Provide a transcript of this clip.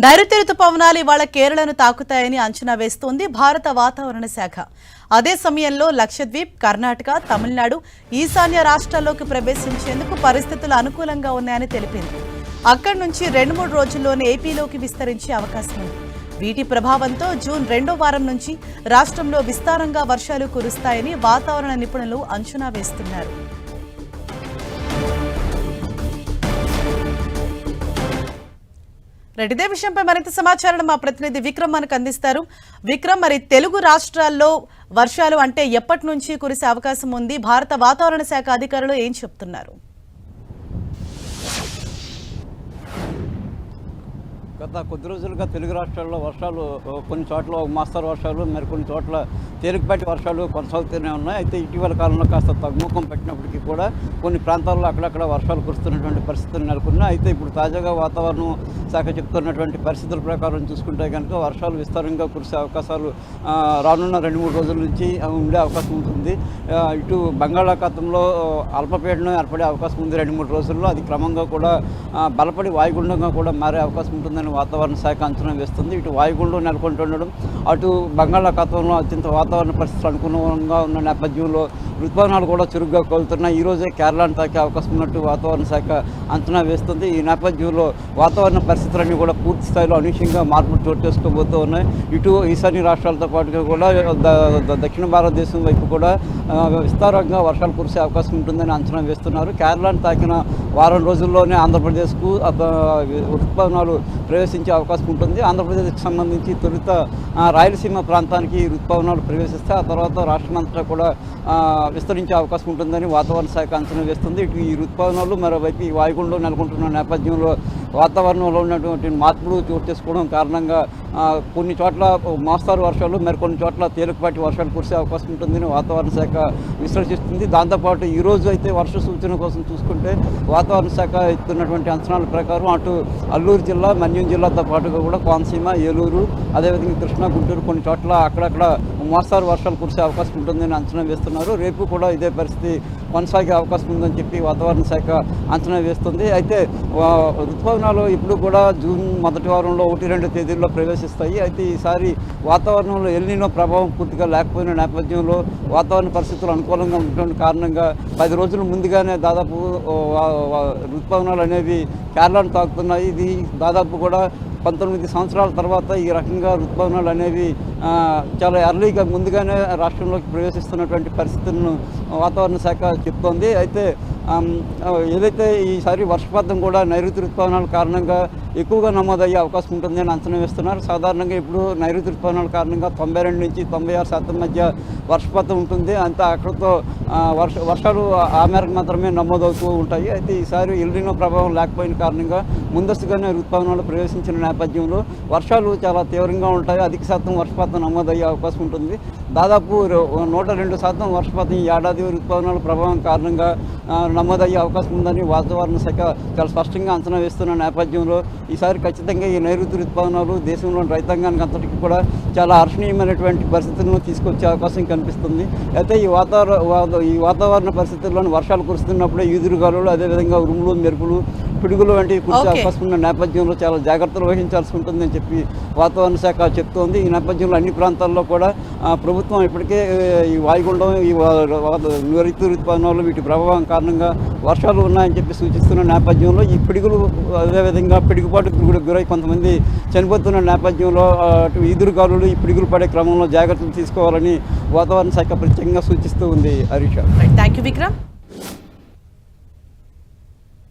నైరుతి రుతుపవనాలు ఇవాళ కేరళను తాకుతాయని అంచనా వేస్తోంది భారత వాతావరణ శాఖ. అదే సమయంలో లక్షద్వీప్ కర్ణాటక తమిళనాడు ఈశాన్య రాష్ట్రాల్లోకి ప్రవేశించేందుకు పరిస్థితులు అనుకూలంగా ఉన్నాయని తెలిపింది. అక్కడి నుంచి రెండు మూడు రోజుల్లోనే ఏపీలోకి విస్తరించే అవకాశం ఉంది. వీటి ప్రభావంతో జూన్ రెండో వారం నుంచి రాష్ట్రంలో విస్తారంగా వర్షాలు కురుస్తాయని వాతావరణ నిపుణులు అంచనా వేస్తున్నారు. రైట్ విషయంపై మరింత సమాచారం మా ప్రతినిధి విక్రమ్ మనకు అందిస్తారు. విక్రమ్ మరి తెలుగు రాష్ట్రాల్లో వర్షాలు అంటే ఎప్పటి నుంచి కురిసే అవకాశం ఉంది? భారత వాతావరణ శాఖ అధికారులు ఏం చెప్తున్నారు? గత కొద్ది రోజులుగా తెలుగు రాష్ట్రాల్లో వర్షాలు కొన్ని చోట్ల మోస్తరు వర్షాలు మరి కొన్ని చోట్ల తేలికపాటి వర్షాలు కొనసాగుతూనే ఉన్నాయి. అయితే ఇటీవల కాలంలో కాస్త తగ్గుముఖం పెట్టినప్పటికీ కూడా కొన్ని ప్రాంతాల్లో అక్కడక్కడ వర్షాలు కురుస్తున్నటువంటి పరిస్థితులు నెలకొన్నాయి. అయితే ఇప్పుడు తాజాగా వాతావరణం శాఖ చెప్తున్నటువంటి పరిస్థితుల ప్రకారం చూసుకుంటే కనుక వర్షాలు విస్తారంగా కురిసే అవకాశాలు రానున్న రెండు మూడు రోజుల నుంచి ఉండే అవకాశం ఉంటుంది. ఇటు బంగాళాఖాతంలో అల్పపీడనం ఏర్పడే అవకాశం ఉంది. రెండు మూడు రోజుల్లో అది క్రమంగా కూడా బలపడి వాయుగుండంగా కూడా మారే అవకాశం ఉంటుందని వాతావరణ శాఖ అంచనా వేస్తుంది. ఇటు వాయుగుండం నెలకొంటుండడం అటు బంగాళాఖాతంలో అత్యంత వాతావరణ పరిస్థితులు అనుకూలంగా ఉన్న నేపథ్యంలో ఋతుపవనాలు కూడా చురుగ్గా కోలుతున్నాయి ఈరోజే కేరళను తాకే అవకాశం ఉన్నట్టు వాతావరణ శాఖ అంచనా వేస్తుంది. ఈ నేపథ్యంలో వాతావరణ పరిస్థితులన్నీ కూడా పూర్తి స్థాయిలో అనూహ్యంగా మార్పులు చోటు చేసుకోబోతూ ఉన్నాయి ఇటు ఈశాన్య రాష్ట్రాలతో పాటుగా కూడా దక్షిణ భారతదేశం వైపు కూడా విస్తారంగా వర్షాలు కురిసే అవకాశం ఉంటుందని అంచనా వేస్తున్నారు. కేరళను తాకిన వారం రోజుల్లోనే ఆంధ్రప్రదేశ్కు అత- ఋతుపవనాలు ప్రవేశించే అవకాశం ఉంటుంది. ఆంధ్రప్రదేశ్కి సంబంధించి తొలుత రాయలసీమ ప్రాంతానికి ఈ ఋతుపవనాలు ప్రవేశిస్తే ఆ తర్వాత రాష్ట్రమంతటా కూడా విస్తరించే అవకాశం ఉంటుందని వాతావరణ శాఖ అంచనా వేస్తుంది. ఇటు ఈ ఋతుపవనాలు మరోవైపు ఈ వాయుగుండం నెలకొంటున్న నేపథ్యంలో వాతావరణంలో ఉన్నటువంటి మార్పులు చోటు చేసుకోవడం కారణంగా కొన్ని చోట్ల మోస్తారు వర్షాలు మరికొన్ని చోట్ల తేలికపాటి వర్షాలు కురిసే అవకాశం ఉంటుందని వాతావరణ శాఖ విశ్లేషిస్తుంది దాంతోపాటు ఈరోజు అయితే వర్ష సూచన కోసం చూసుకుంటే వాతావరణ శాఖ ఇస్తున్నటువంటి అంచనాల ప్రకారం అటు అల్లూరు జిల్లా మన్యం జిల్లాతో పాటుగా కూడా కోనసీమ ఏలూరు అదేవిధంగా కృష్ణా గుంటూరు కొన్ని చోట్ల అక్కడక్కడ మోస్తారు వర్షాలు కురిసే అవకాశం ఉంటుందని అంచనా వేస్తున్నారు. రేపు కూడా ఇదే పరిస్థితి కొనసాగే అవకాశం ఉందని చెప్పి వాతావరణ శాఖ అంచనా వేస్తుంది. అయితే ఋతుపవనాలు ఇప్పుడు కూడా జూన్ మొదటి వారంలో ఒకటి రెండు తేదీల్లో ప్రవేశిస్తాయి. అయితే ఈసారి వాతావరణంలో ఎల్నినో ప్రభావం పూర్తిగా లేకపోయిన నేపథ్యంలో వాతావరణ పరిస్థితులు అనుకూలంగా ఉండటం కారణంగా పది రోజుల ముందుగానే దాదాపు ఋతుపవనాలు అనేవి కేరళను తాకుతున్నాయి. ఇది దాదాపు కూడా పంతొమ్మిది సంవత్సరాల తర్వాత ఈ రకంగా ఋతుపవనాలు అనేవి చాలా ఎర్లీగా ముందుగానే రాష్ట్రంలోకి ప్రవేశిస్తున్నటువంటి పరిస్థితులను వాతావరణ శాఖ చెప్తోంది. అయితే ఏదైతే ఈసారి వర్షపాతం కూడా నైరుతి ఋతుపవనాల కారణంగా ఎక్కువగా నమోదయ్యే అవకాశం ఉంటుందని అంచనా వేస్తున్నారు. సాధారణంగా ఇప్పుడు నైరుతి ఋతుపవనాల కారణంగా తొంభై రెండు నుంచి తొంభై ఆరు శాతం మధ్య వర్షపాతం ఉంటుంది. అంతా అక్కడతో వర్ష వర్షాలు ఆ మేరకు మాత్రమే నమోదవుతూ ఉంటాయి. అయితే ఈసారి ఎల్లినో ప్రభావం లేకపోయిన కారణంగా ముందస్తుగానే ఋతుపవనాలు ప్రవేశించిన నేపథ్యంలో వర్షాలు చాలా తీవ్రంగా ఉంటాయి. అధిక శాతం వర్షపాతం నమోదయ్యే అవకాశం ఉంటుంది. దాదాపు నూట రెండు శాతం వర్షపాతం ఈ ఏడాది ఋతుపవనాల ప్రభావం కారణంగా నమోదయ్యే అవకాశం ఉందని వాతావరణ శాఖ చాలా స్పష్టంగా అంచనా వేస్తున్న నేపథ్యంలో ఈసారి ఖచ్చితంగా ఈ నైరుతి ఋతుపవనాలు దేశంలోని రైతాంగానికి అంతటికి కూడా చాలా హర్షణీయమైనటువంటి పరిస్థితులను తీసుకొచ్చే అవకాశం కనిపిస్తుంది. అయితే ఈ వాతావరణ ఈ వాతావరణ పరిస్థితుల్లోని వర్షాలు కురుస్తున్నప్పుడే ఈదురుగాలు అదేవిధంగా ఉరుములు మెరుపులు పిడుగులు వంటివి కురిసే Okay. అవకాశం ఉన్న నేపథ్యంలో చాలా జాగ్రత్తలు వహించాల్సి ఉంటుందని చెప్పి వాతావరణ శాఖ చెప్తోంది. ఈ నేపథ్యంలో అన్ని ప్రాంతాల్లో కూడా ప్రభుత్వం ఇప్పటికే ఈ వాయుగుండం ఈ నైరుతి ఋతుపవనాలు వీటి ప్రభావం కారణంగా వర్షాలు ఉన్నాయని చెప్పి సూచిస్తున్న నేపథ్యంలో ఈ పిడుగులు అదేవిధంగా పిడుగుపాటు గురి- గురై కొంతమంది చనిపోతున్న నేపథ్యంలో అటు ఈదురుగాలులు ఈ పిడుగులు పడే క్రమంలో జాగ్రత్తలు తీసుకోవాలని వాతావరణ శాఖ ప్రత్యేకంగా సూచిస్తూ ఉంది హరీష థ్యాంక్ యూ విక్రమ్